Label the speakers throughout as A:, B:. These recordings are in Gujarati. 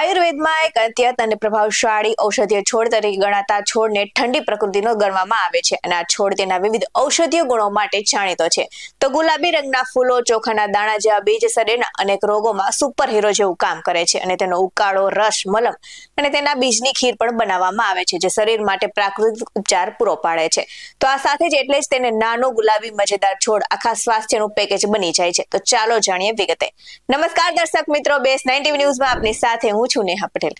A: આયુર્વેદમાં એક અત્યંત અને પ્રભાવશાળી ઔષધીય છોડ તરીકે ગણાતા છોડને ઠંડી પ્રકૃતિનો ગણવામાં આવે છે અને આ છોડ તેના વિવિધ ઔષધીય ગુણો માટે જાણીતો છે. તો ગુલાબી રંગના ફૂલો, ચોખાના દાણા જેવા બીજ શરીરના અનેક રોગોમાં સુપર હીરો જેવું કામ કરે છે અને તેનો ઉકાળો, રસ, મલમ અને તેના બીજની ખીર પણ બનાવવામાં આવે છે, જે શરીર માટે પ્રાકૃતિક ઉપચાર પૂરો પાડે છે. તો આ સાથે જ એટલે જ તેને નાનો ગુલાબી મજેદાર છોડ આખા સ્વાસ્થ્યનું પેકેજ બની જાય છે. તો ચાલો જાણીએ વિગતે. નમસ્કાર દર્શક મિત્રો, બેસ નાઇન્ટી ન્યૂઝમાં આપની સાથે હું છું નેહા પટેલ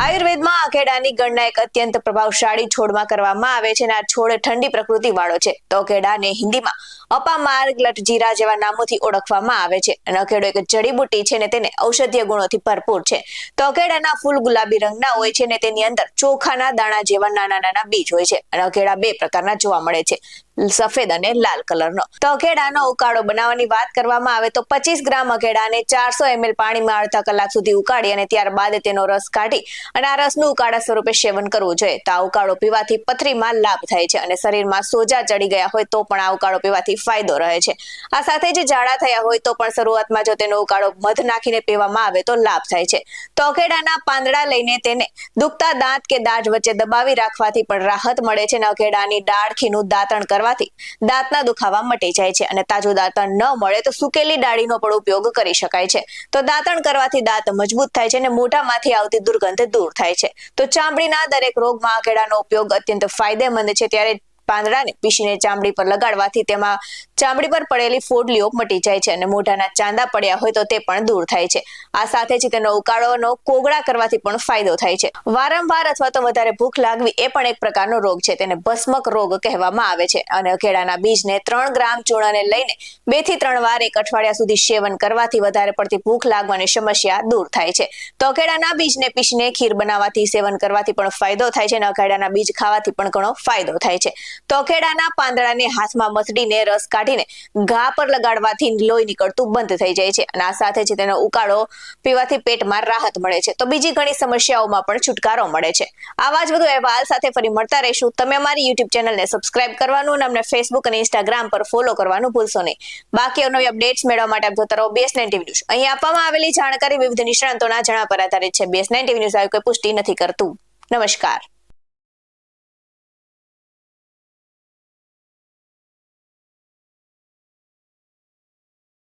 A: આયુર્વેદમાં અકેડાની ગણના એક અત્યંત પ્રભાવશાળી છોડમાં કરવામાં આવે છે અને આ છોડ ઠંડી પ્રકૃતિ વાળો છે. તો અકેડાને હિન્દીમાં અપામાર્ગ લટજીરા જેવા નામોથી ઓળખવામાં આવે છે અને અખેડો એક જડીબુટ્ટી છે ને તેને ઔષધીય ગુણોથી ભરપૂર છે. તો અકેડાના ફૂલ ગુલાબી રંગના હોય છે ને તેની અંદર ચોખાના દાણા જેવા નાના નાના બીજ હોય છે અને અઘેડા બે પ્રકારના જોવા મળે છે, સફેદ અને લાલ કલરનો. તો અકેડાનો ઉકાળો બનાવવાની વાત કરવામાં આવે તો પચીસ ગ્રામ અખેડાને ચારસો એમએલ પાણીમાં અડધા કલાક સુધી ઉકાળી અને ત્યારબાદ તેનો રસ કાઢી અને આ રસનું ઉકાળા સ્વરૂપે સેવન કરવું જોઈએ. તો આ ઉકાળો પીવાથી પથરીમાં લાભ થાય છે અને શરીરમાં સોજા ચડી ગયા હોય તો પણ આ ઉકાળો પીવાથી ફાયદો રહે છે. આ સાથે જે ઝાડા થયા હોય તો પણ શરૂઆતમાં જો તેનો ઉકાળો મધ નાખીને પીવામાં આવે તો લાભ થાય છે. તો પાંદડા લઈને તેને દુખતા દાંત કે દાઢ વચ્ચે દબાવી રાખવાથી પણ રાહત મળે છે અને અકેડાની ડાળખીનું દાંતણ કરવાથી દાંતના દુખાવા મટી જાય છે અને તાજું દાંતણ ન મળે તો સુકેલી ડાળીનો પણ ઉપયોગ કરી શકાય છે. તો દાંતણ કરવાથી દાંત મજબૂત થાય છે અને મોઢામાંથી આવતી દુર્ગંધ દૂર થાય છે. તો ચામડીના દરેક રોગમાં કેળાનો ઉપયોગ અત્યંત ફાયદેમંદ છે. ત્યારે પાંદડાને પીસીને ચામડી પર લગાડવાથી તેમાં ચામડી પર પડેલી ફોડલીઓ મટી જાય છે અને મોઢાના ચાંદા પડ્યા હોય તો તે પણ દૂર થાય છે. આ સાથે જ તેનો ઉકાળોનો કોગળા કરવાથી પણ ફાયદો થાય છે. વારંવાર અથવા તો વધારે ભૂખ લાગવી એ પણ એક પ્રકારનો રોગ છે. તેને ભસ્મક રોગ કહેવામાં આવે છે. અને અકેડાના બીજને ત્રણ ગ્રામ ચૂર્ણને લઈને બેથી ત્રણ વાર એક અઠવાડિયા સુધી સેવન કરવાથી વધારે પડતી ભૂખ લાગવાની સમસ્યા દૂર થાય છે. તો અકેડાના બીજને પીસીને ખીર બનાવવાથી સેવન કરવાથી પણ ફાયદો થાય છે અને અકેડાના બીજ ખાવાથી પણ ઘણો ફાયદો થાય છે. તો અકેડાના પાંદડાને હાથમાં મસડીને રસ કાઢીને ઘા પર લગાડવાથી લોહી નીકળતું બંધ થઈ જાય છે. અને આ સાથે જ તેનો ઉકાળો પીવાથી પેટમાં રાહત મળે છે. તો બીજી ઘણી સમસ્યાઓમાં પણ છુટકારો મળે છે. આવા જ વધુ અહેવાલ સાથે ફરી મળતા રહીશું. તમે અમારી યુટ્યુબ ચેનલને સબસ્ક્રાઇબ કરવાનું અને અમને ફેસબુક અને ઇન્સ્ટાગ્રામ પર ફોલો કરવાનું ભૂલશો નહીં. બાકી નવી અપડેટ્સ મેળવવા માટે આપ જોતા રહો બેસ ટીવી ન્યૂઝ. અહીં આપવામાં આવેલી જાણકારી વિવિધ નિષ્ણાંતોના જણા પર આધારિત છે. બેસ ટીવી ન્યૂઝ આવી કોઈ પુષ્ટિ નથી કરતું. નમસ્કાર.